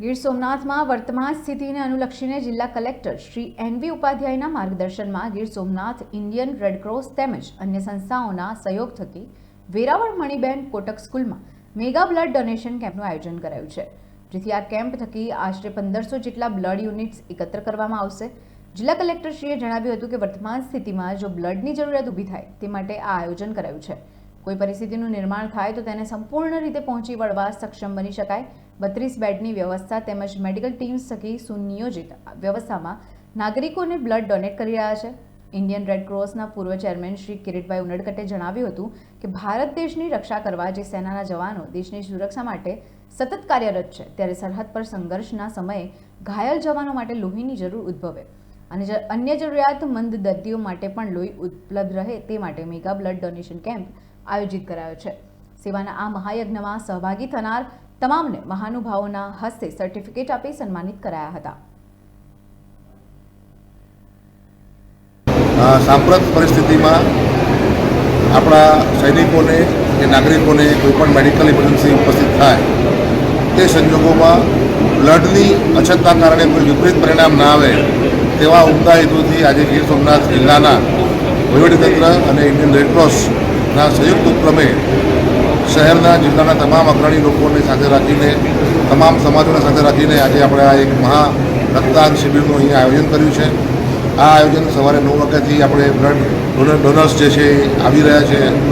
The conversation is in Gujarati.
ગીર સોમનાથમાં વર્તમાન સ્થિતિને અનુલક્ષીને જિલ્લા કલેક્ટર શ્રી એન વી ઉપાધ્યાયના માર્ગદર્શનમાં Gir Somnath Indian red cross તેમજ અન્ય સંસ્થાઓના સહયોગ થકી વેરાવળ મણિબેન કોટક સ્કૂલમાં મેગા બ્લડ ડોનેશન કેમ્પનું આયોજન કરાયું છે, જેથી આ કેમ્પ થકી આશરે પંદરસો જેટલા બ્લડ યુનિટ્સ એકત્ર કરવામાં આવશે. જિલ્લા કલેક્ટરશ્રીએ જણાવ્યું હતું કે વર્તમાન સ્થિતિમાં જો બ્લડની જરૂરિયાત ઊભી થાય, તે માટે આ આયોજન કરાયું છે. કોઈ પરિસ્થિતિનું નિર્માણ થાય તો તેને સંપૂર્ણ રીતે પહોંચી વળવા સક્ષમ બની શકાય. બત્રીસ બેડની વ્યવસ્થા તેમજ મેડિકલ ટીમ થકી સુનિયોજિત વ્યવસ્થામાં નાગરિકોને બ્લડ ડોનેટ કરી રહ્યા છે. ઇન્ડિયન રેડ ક્રોસના પૂર્વ ચેરમેન શ્રી કિરીટભાઈ ઉનડકટે જણાવ્યું હતું કે ભારત દેશની રક્ષા કરવા જે સેનાના જવાનો દેશની સુરક્ષા માટે સતત કાર્યરત છે, ત્યારે સરહદ પર સંઘર્ષના સમયે ઘાયલ જવાનો માટે લોહીની જરૂર ઉદ્ભવે. અને અન્ય જરૂરિયાતમંદ દર્દીઓ માટે પણ લોહી ઉપલબ્ધ રહે તે માટે મેગા બ્લડ ડોનેશન કેમ્પ આયોજિત કરાયો છે. સેવાના આ મહાયજ્ઞમાં સહભાગી થનાર તમામને મહાનુભાવોના હસ્તે સર્ટિફિકેટ આપી સન્માનિત કરાયા હતા. સાંપ્રત પરિસ્થિતિમાં આપણા સૈનિકોને કે નાગરિકોને કોઈપણ મેડિકલ ઇમરજન્સી ઉપસ્થિત થાય, તે સંજોગોમાં બ્લડની અછતના કારણે કોઈ વિપરીત પરિણામ ના આવે, તેવા ઉમદા હેતુથી આજે ગીર સોમનાથ જિલ્લાના વહીવટીતંત્ર અને ઇન્ડિયન રેડક્રોસના સંયુક્ત ઉપક્રમે શહેરના જિલ્લાના તમામ અગ્રણી લોકોને સાથે રાખીને, તમામ સમાજોને સાથે રાખીને આજે આપણે આ એક મહા રક્તદાન શિબિરનું અહીંયા આયોજન કર્યું છે. આ આયોજન સવારે નવ વાગ્યાથી આપણે બ્લડ ડોનર ડોનર્સ જે છે આવી રહ્યા છે.